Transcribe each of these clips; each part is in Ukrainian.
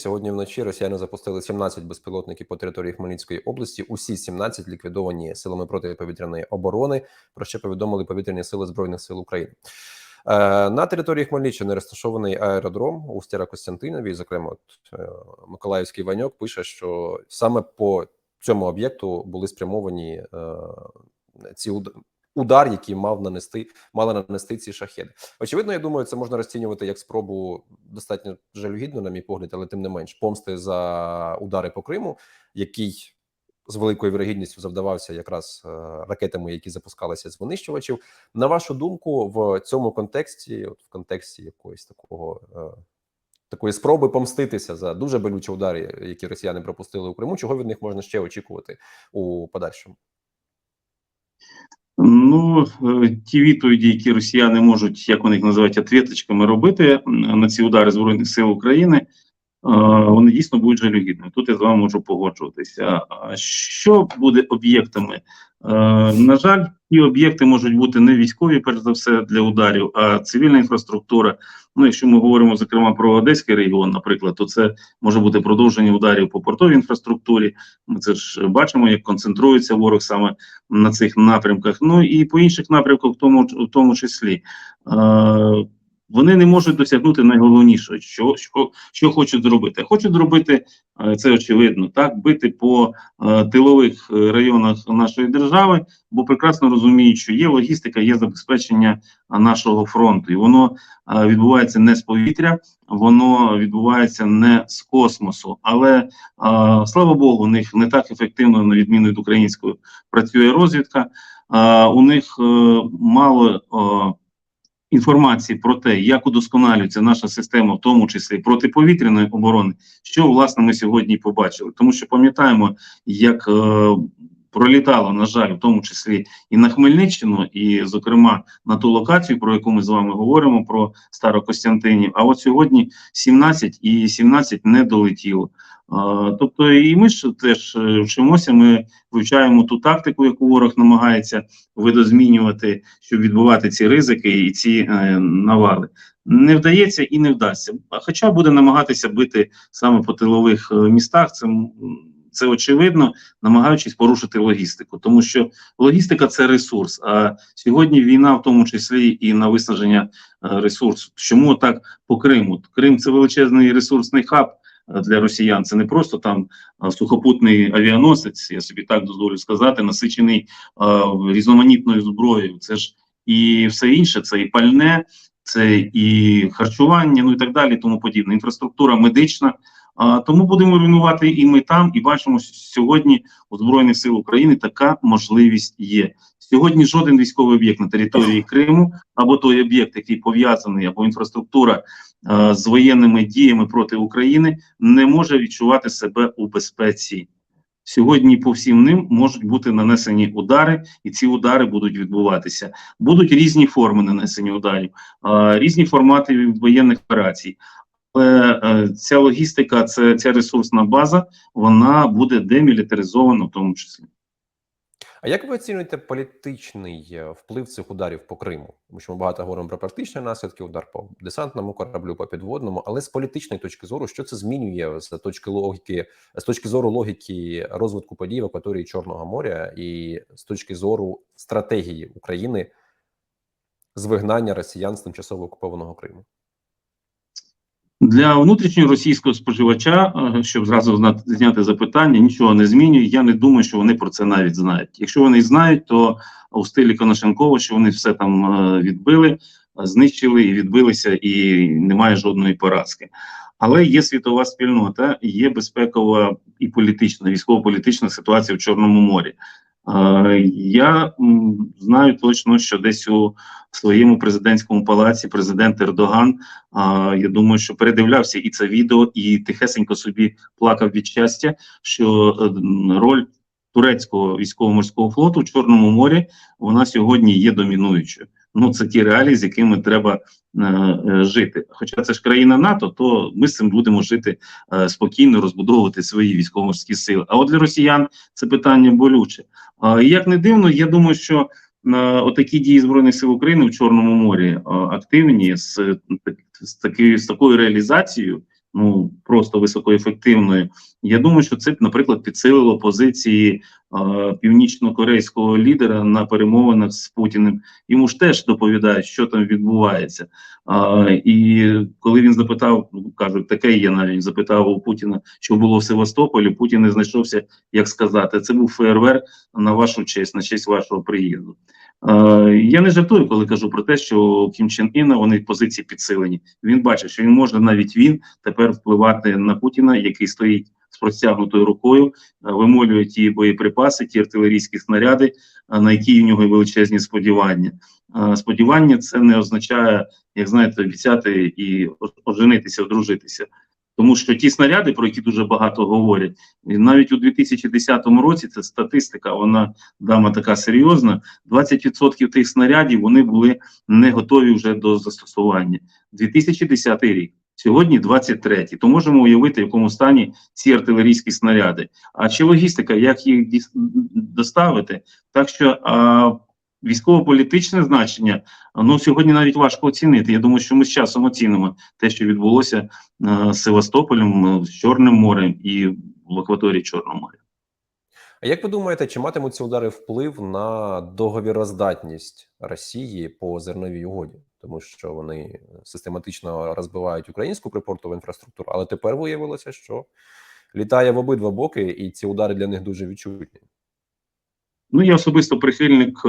Сьогодні вночі росіяни запустили 17 безпілотників по території Хмельницької області. Усі 17 ліквідовані силами протиповітряної оборони. Про що повідомили повітряні сили збройних сил України. Е, На території Хмельниччини розташований аеродром у Стара-Костянтинові. Зокрема, от, е, Миколаївський Ваньок пише, що саме по цьому об'єкту були спрямовані е, ці удар, який мав нанести, мали нанести ці шахеди. Очевидно, я думаю, це можна розцінювати як спробу достатньо жалюгідно, на мій погляд, але тим не менш помсти за удари по Криму, який з великою вірогідністю завдавався якраз е, ракетами, які запускалися з винищувачів. На вашу думку, в цьому контексті, от в контексті якоїсь такого. е, Такої спроби помститися за дуже болючі удари, які росіяни пропустили у Криму. Чого від них можна ще очікувати у подальшому? Ну, е, ті відповіді, які росіяни можуть, як вони їх називають, ответочками робити на ці удари Збройних сил України, е, вони дійсно будуть жалюгідними. Тут я з вами можу погоджуватися. Що буде об'єктами? Е, На жаль, ті об'єкти можуть бути не військові, перш за все, для ударів, а цивільна інфраструктура. Ну, якщо ми говоримо зокрема про Одеський регіон, наприклад, то це може бути продовження ударів по портовій інфраструктурі. Ми це ж бачимо, як концентрується ворог саме на цих напрямках. Ну і по інших напрямках, в тому в тому числі. Е, вони не можуть досягнути найголовнішого, що, що, що хочуть зробити. Хочуть зробити е, це очевидно, так бити по е, тилових е, районах нашої держави, бо прекрасно розуміють, що є логістика, є забезпечення нашого фронту, і воно е, відбувається не з повітря, воно відбувається не з космосу. Але е, слава Богу, у них не так ефективно, на відміну від української, працює розвідка. Е, у них е, мало е, інформації про те, як удосконалюється наша система, в тому числі протиповітряної оборони, що власне ми сьогодні побачили. Тому що пам'ятаємо, як е, пролітало, на жаль, в тому числі і на Хмельниччину, і, зокрема, на ту локацію, про яку ми з вами говоримо, про Старокостянтинів. А от сьогодні 17 і 17 не долетіло. Тобто, і ми ж теж е, вчимося. Ми вивчаємо ту тактику, яку ворог намагається видозмінювати, щоб відбувати ці ризики і ці е, навали. Не вдається і не вдасться. Хоча буде намагатися бити саме по тилових е, містах, це, це очевидно, намагаючись порушити логістику, тому що логістика це ресурс. А сьогодні війна, в тому числі і на виснаження е, ресурсу. Чому так по Криму? Крим це величезний ресурсний хаб е, для росіян. Це не просто там е, сухопутний авіаносець, я собі так дозволю сказати, насичений е, різноманітною зброєю. Це ж і все інше, це і пальне, це і харчування, ну і так далі, тому подібне. Інфраструктура медична. Тому будемо руйнувати і ми там, і бачимо, що сьогодні у Збройних сил України така можливість є. Сьогодні жоден військовий об'єкт на території Криму або той об'єкт, який пов'язаний, або інфраструктура е, з воєнними діями проти України, не може відчувати себе у безпеці. Сьогодні по всім ним можуть бути нанесені удари, і ці удари будуть відбуватися. Будуть різні форми нанесення ударів, е, різні формати воєнних операцій. Але е, ця логістика, це ця ресурсна база, вона буде демілітаризована в тому числі. А як ви оцінюєте політичний е, вплив цих ударів по Криму? Тому що ми багато говоримо про практичні наслідки, удар по десантному кораблю, по підводному, але з політичної точки зору, що це змінює з точки логіки, з точки зору логіки розвитку подій в акваторії Чорного моря і з точки зору стратегії України з вигнання росіян з тимчасово окупованого Криму? Для внутрішнього російського споживача, е, щоб зразу зна- зняти запитання, нічого не змінює. Я не думаю, що вони про це навіть знають. Якщо вони й знають, то у стилі Коношенкова, що вони все там е, відбили, е, знищили і відбилися, і немає жодної поразки. Але є світова спільнота, є безпекова і політична, військово-політична ситуація в Чорному морі. Я знаю точно, що десь у своєму президентському палаці президент Ердоган я думаю, що передивлявся і це відео, і тихесенько собі плакав від щастя, що е, роль турецького військово-морського флоту в Чорному морі вона сьогодні є домінуючою. Ну це ті реалії, з якими треба е, е, жити. Хоча це ж країна НАТО, то ми з цим будемо жити е, спокійно, розбудовувати свої військово-морські сили. А от для росіян це питання болюче. І як не дивно, я думаю, що е, отакі дії збройних сил України в Чорному морі е, активні з, з, таки, з такою реалізацією ну просто високоефективною. Я думаю, що це, наприклад, підсилило позиції е, північно-корейського лідера на перемовинах з Путіним. Йому ж теж доповідають, що там відбувається. А, і коли він запитав, ну, кажуть, таке є навіть запитав у Путіна, що було в Севастополі. Путін не знайшовся, як сказати. Це був фейерверк на вашу честь, на честь вашого приїзду. Е, я не жартую, коли кажу про те, що у Кім Чен Іна вони позиції підсилені. Він бачить, що він може навіть він тепер впливати на Путіна, який стоїть з простягнутою рукою, е, вимолює ті боєприпаси, ті артилерійські снаряди, е, на які в нього величезні сподівання. Сподівання це не означає, як знаєте, обіцяти і оженитися, одружитися. Тому що ті снаряди, про які дуже багато говорять, навіть у 2010 році це статистика, вона дама така серйозна. 20% тих снарядів вони були не готові вже до застосування. 2010 рік. Сьогодні 23-й. То можемо уявити, в якому стані ці артилерійські снаряди. А чи логістика, як їх доставити? Так що а, військово-політичне значення ну сьогодні навіть важко оцінити. Я думаю, що ми з часом оцінимо те, що відбулося е, з Севастополем, е, з Чорним морем і в акваторії Чорного моря. А як ви думаєте, чи матимуть ці удари вплив на договіроздатність Росії по зерновій угоді? Тому що вони систематично розбивають українську припортову інфраструктуру, але тепер виявилося, що літає в обидва боки, і ці удари для них дуже відчутні. Ну, я особисто прихильник е,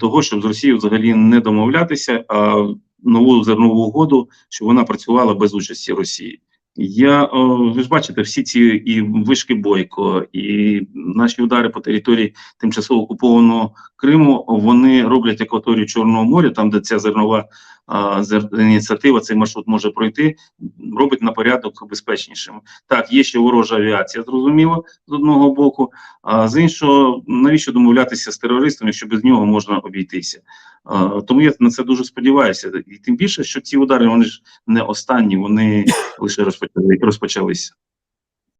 того, щоб з Росією взагалі не домовлятися, а нову зернову угоду, щоб вона працювала без участі Росії. Я е, ви ж бачите, всі ці і вишки Бойко, і наші удари по території тимчасово окупованого Криму вони роблять акваторію Чорного моря, там де ця зернова ініціатива, цей маршрут може пройти, робить на порядок безпечнішим. Так, є ще ворожа авіація, зрозуміло, з одного боку. А з іншого, навіщо домовлятися з терористом, якщо без нього можна обійтися? Тому я на це дуже сподіваюся. І тим більше, що ці удари вони ж не останні, вони лише розпочали, розпочалися.